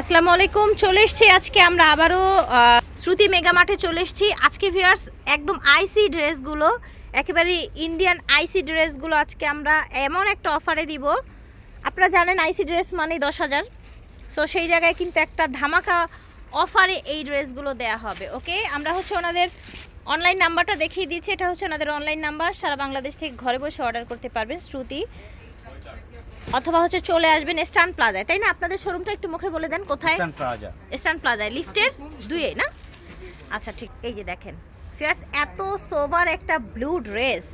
আসসালামু আলাইকুম, চলে এসেছি আজকে আমরা আবারও শ্রুতি মেগা মাঠে চলে এসেছি। আজকে ভিউয়ার্স একদম আইসি ড্রেসগুলো, একেবারে ইন্ডিয়ান আইসি ড্রেসগুলো আজকে আমরা এমন একটা অফারে দিব। আপনারা জানেন আইসি ড্রেস মানেই দশ হাজার। সো সেই জায়গায় কিন্তু একটা ধামাকা অফারে এই ড্রেসগুলো দেয়া হবে, ওকে? আমরা হচ্ছে ওনাদের অনলাইন নাম্বারটা দেখিয়ে দিচ্ছি। এটা হচ্ছে ওনাদের অনলাইন নাম্বার সারা বাংলাদেশ থেকে ঘরে বসে অর্ডার করতে পারবেন, শ্রুতি। অথবা হচ্ছে চলে আসবেন স্টান প্লাজায় তাই না? আপনাদের শোরুমটা একটু মুখে বলে দেন কোথায়? প্লাজা। স্টান প্লাজায় লিফটের দুয়ে না? আচ্ছা ঠিক এই যে দেখেন। ফিয়ার্স এত সোভার একটা ব্লু ড্রেস।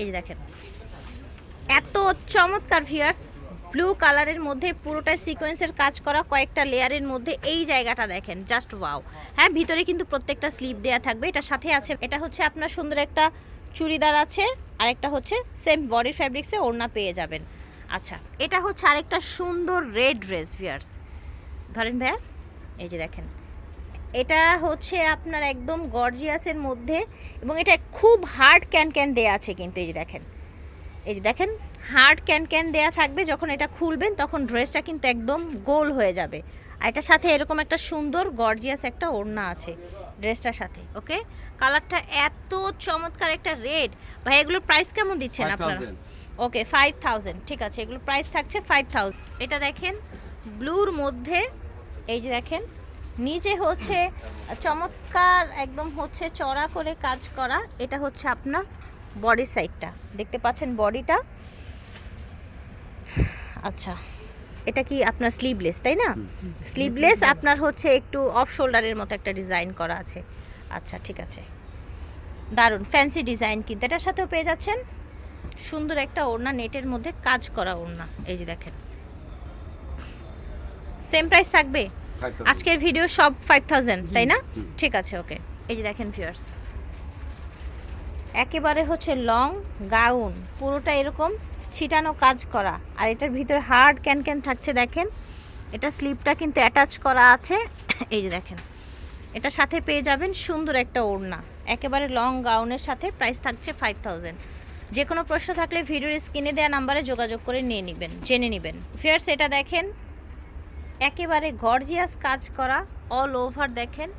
এই যে দেখেন। এত চমৎকার ফিয়ার্স ব্লু কালারের মধ্যে পুরোটাই সিকোয়েন্সের কাজ করা কয়েকটা লেয়ারের মধ্যে এই জায়গাটা দেখেন জাস্ট ওয়াও। হ্যাঁ ভিতরে কিন্তু প্রত্যেকটা স্লিপ দেয়া থাকবে এটা সাথে আছে। এটা হচ্ছে আপনার সুন্দর একটা চুড়িদার আছে আর একটা হচ্ছে সেম বডি ফ্যাব্রিক্সে ওড়না পেয়ে যাবেন। আচ্ছা এটা হচ্ছে আরেকটা সুন্দর রেড ড্রেস ভিয়ার্স ধরেন ভাইয়া এই যে দেখেন। এটা হচ্ছে আপনার একদম গর্জিয়াসের মধ্যে এবং এটা খুব হার্ড ক্যান ক্যান দেয়া আছে কিন্তু এই যে দেখেন। এই যে দেখেন হার্ড ক্যান ক্যান দেয়া থাকবে যখন এটা খুলবেন তখন ড্রেসটা কিন্তু একদম গোল হয়ে যাবে। আর এটার সাথে এরকম একটা সুন্দর গর্জিয়াস একটা ওড়না আছে ড্রেসটার সাথে ওকে কালারটা এত চমৎকার একটা রেড ভাই এগুলোর প্রাইস কেমন দিচ্ছেন আপনারা? 5,000 ওকে ফাইভ থাউজেন্ড ঠিক আছে এগুলো প্রাইস থাকছে ফাইভ থাউজেন্ড এটা দেখেন ব্লুর মধ্যে এই যে দেখেন নিচে হচ্ছে চমৎকার একদম হচ্ছে চড়া করে কাজ করা এটা হচ্ছে আপনার বডি সাইডটা দেখতে পাচ্ছেন বডিটা আচ্ছা এটা কি আপনার স্লিভলেস তাই না? স্লিভলেস আপনার হচ্ছে একটু অফ শোল্ডারের মতো একটা ডিজাইন করা আছে। আচ্ছা ঠিক আছে। দারুণ ফ্যান্সি ডিজাইন কিন্তু। এটার সাথেও পেয়ে যাচ্ছেন সুন্দর একটা ওড়না নেটের মধ্যে কাজ করা ওড়না। এই যে দেখেন। সেম প্রাইস থাকবে? আজকের ভিডিও সব ফাইভ থাউজেন্ড তাই না? ঠিক আছে ওকে এই যে দেখেন ভিউয়ার্স একেবারে হচ্ছে লং গাউন পুরোটা এরকম ছিটানো কাজ করা। আর এটার ভিতরে হার্ড ক্যান ক্যান থাকছে দেখেন। এটা স্লিপটা কিন্তু অ্যাটাচ করা আছে। এই যে দেখেন। এটার সাথে পেয়ে যাবেন সুন্দর একটা ওড়না। একেবারে লং গাউনের সাথে প্রাইস থাকছে ফাইভ থাউজেন্ড যে কোনো প্রশ্ন থাকলে ভিডিওর স্ক্রিনে দেওয়া নাম্বারে যোগাযোগ করে নিয়ে নেবেন, জেনে নেবেন। ফিয়ার্স এটা দেখেন, একেবারে গর্জিয়াস কাজ করা অল ওভার দেখেন।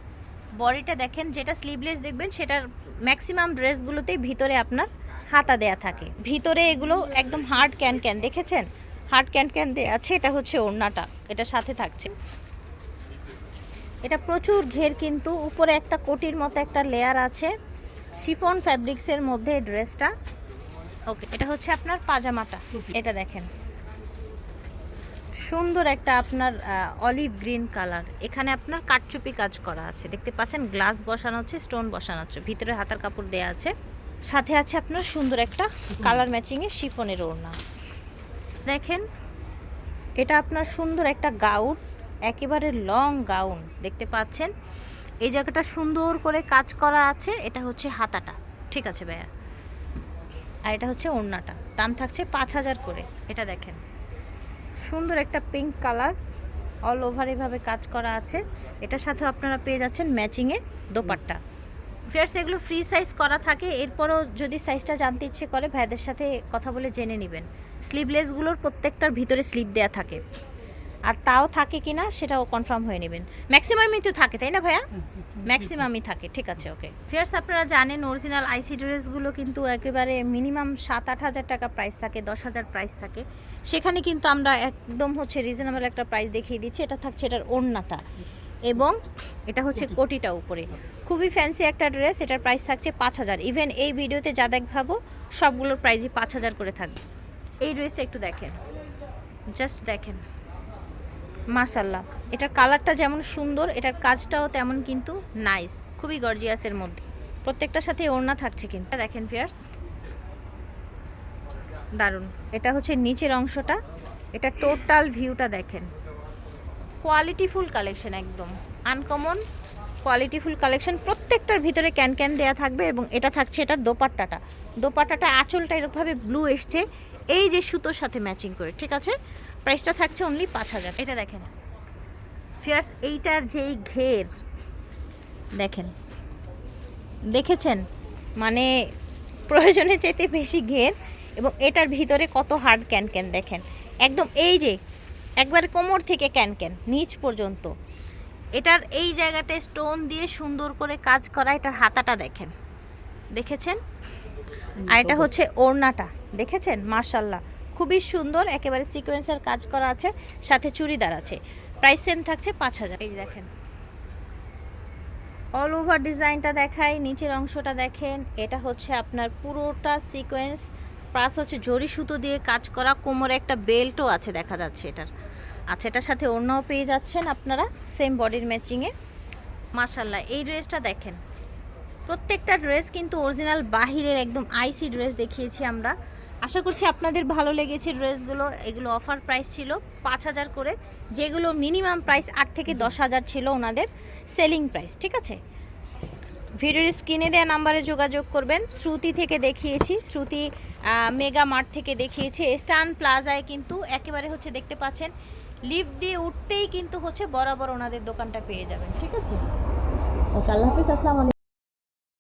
বডিটা দেখেন, যেটা স্লিভলেস দেখবেন, সেটার ম্যাক্সিমাম ড্রেসগুলোতেই ভিতরে আপনার হাতা দেয়া থাকে। ভিতরে এগুলো একদম হার্ড ক্যান ক্যান দেখেছেন? হার্ড ক্যান ক্যান দেয়া আছে, এটা হচ্ছে ওড়নাটা, এটা সাথে থাকছে। এটা প্রচুর ঘের কিন্তু, উপরে একটা কোটির মতো একটা লেয়ার আছে। শিফন ফ্যাব্রিক্সের মধ্যে ড্রেসটা ওকে এটা হচ্ছে আপনার পাজামাটা। এটা দেখেন। সুন্দর একটা আপনার অলিভ গ্রিন কালার এখানে আপনার কাটচুপি কাজ করা আছে। দেখতে পাচ্ছেন গ্লাস বসানো হচ্ছে স্টোন বসানো হচ্ছে ভিতরে হাতার কাপড় দেয়া আছে। সাথে আছে আপনার সুন্দর একটা কালার ম্যাচিংয়ে শিফনের ওড়না। দেখেন এটা আপনার সুন্দর একটা গাউন একেবারে লং গাউন দেখতে পাচ্ছেন এই জায়গাটা সুন্দর করে কাজ করা আছে। এটা হচ্ছে হাতাটা। ঠিক আছে ভাইয়া? আর এটা হচ্ছে ওড়নাটা। দাম থাকছে পাঁচ হাজার করে। এটা দেখেন। সুন্দর একটা পিঙ্ক কালার অল ওভার এভাবে কাজ করা আছে। এটার সাথে আপনারা পেয়ে যাচ্ছেন ম্যাচিংয়ে দোপাট্টা। ফিয়ার্স এগুলো ফ্রি সাইজ করা থাকে। এরপরও যদি সাইজটা জানতে ইচ্ছে করে ভাইদের সাথে কথা বলে জেনে নেবেন। স্লিভলেসগুলোর প্রত্যেকটার ভিতরে স্লিপ দেয়া থাকে। আর তাও থাকে কিনা সেটাও কনফার্ম হয়ে নেবেন। ম্যাক্সিমামই তো থাকে তাই না ভাইয়া? ম্যাক্সিমামই থাকে ঠিক আছে ওকে ফিয়ার্স আপনারা জানেন অরিজিনাল আইসি ড্রেসগুলো কিন্তু একেবারে মিনিমাম সাত আট হাজার টাকা প্রাইস থাকে দশ হাজার প্রাইস থাকে। সেখানে কিন্তু আমরা একদম হচ্ছে রিজনেবল একটা প্রাইস দেখিয়ে দিচ্ছি এটা থাকছে এটার ওড়নাটা। এবং এটা হচ্ছে কোটিটা উপরে। খুবই ফ্যান্সি একটা ড্রেস এটার প্রাইস থাকছে পাঁচ হাজার। ইভেন এই ভিডিওতে যা দেখাবো সবগুলোর প্রাইসই পাঁচ হাজার করে থাকবে। এই ড্রেসটা একটু দেখেন। জাস্ট দেখেন। মাশাল্লাহ এটার কালারটা যেমন সুন্দর, এটার কাজটাও তেমন কিন্তু নাইস খুবই গর্জিয়াসের মধ্যে। প্রত্যেকটার সাথে ওড়না থাকছে কিন্তু। দেখেন ফিয়ার্স দারুণ। এটা হচ্ছে নিচের অংশটা। এটা টোটাল ভিউটা দেখেন। কোয়ালিটিফুল কালেকশন একদম। আনকমন কোয়ালিটিফুল কালেকশন প্রত্যেকটার ভিতরে ক্যান ক্যান দেওয়া থাকবে এবং এটা থাকছে এটার দোপাট্টাটা। দোপাট্টাটা আঁচলটা এরকমভাবে ব্লু এসছে। এই যে সুতোর সাথে ম্যাচিং করে, ঠিক আছে? প্রাইসটা থাকছে অনলি পাঁচ হাজার। এটা দেখেন। ফিয়ার্স এইটার যেই ঘের দেখেন। দেখেছেন? মানে প্রয়োজনের চাইতে বেশি ঘের এবং এটার ভিতরে কত হার্ড ক্যান ক্যান দেখেন। একদম এই যে একবারে কোমর থেকে ক্যান ক্যান নিচ পর্যন্ত। এটার এই জায়গাটায় স্টোন দিয়ে সুন্দর করে কাজ করা এটার হাতাটা দেখেন। দেখেছেন? আর এটা হচ্ছে ওড়নাটা। দেখেছেন? মার্শাল্লাহ খুবই সুন্দর, একেবারে সিকোয়েন্সের কাজ করা আছে, সাথে চুড়িদার আছে। প্রাইস সেম থাকছে পাঁচ হাজার। এই দেখেন। অল ওভার ডিজাইনটা দেখাই, নিচের অংশটা দেখেন। এটা হচ্ছে আপনার পুরোটা সিকোয়েন্স প্লাস হচ্ছে জরি সুতো দিয়ে কাজ করা, কোমরে একটা বেল্টও আছে, দেখা যাচ্ছে এটার। আচ্ছা এটার সাথে অন্যও পেয়ে যাচ্ছেন আপনারা সেম বডির ম্যাচিংয়ে মাশাল্লাহ এই ড্রেসটা দেখেন। প্রত্যেকটা ড্রেস কিন্তু অরিজিনাল বাহিরের একদম আইসি ড্রেস দেখিয়েছি আমরা। আশা করছি আপনাদের ভালো লেগেছে ড্রেসগুলো। এগুলো অফার প্রাইস ছিল পাঁচ হাজার করে। যেগুলো মিনিমাম প্রাইস আট থেকে দশ হাজার ছিল ওনাদের সেলিং প্রাইস ঠিক আছে? ভিডিওর স্ক্রিনে দেওয়া নাম্বারে যোগাযোগ করবেন। শ্রুতি থেকে দেখিয়েছি। শ্রুতি মেগা মার্ট থেকে দেখিয়েছি। স্টান প্লাজায় কিন্তু একেবারে হচ্ছে দেখতে পাচ্ছেন লিফট দিয়ে উঠতেই কিন্তু হচ্ছে বরাবর ওনাদের দোকানটা পেয়ে যাবেন ঠিক আছে? ওকে আল্লাহ হাফিজ আসসালামু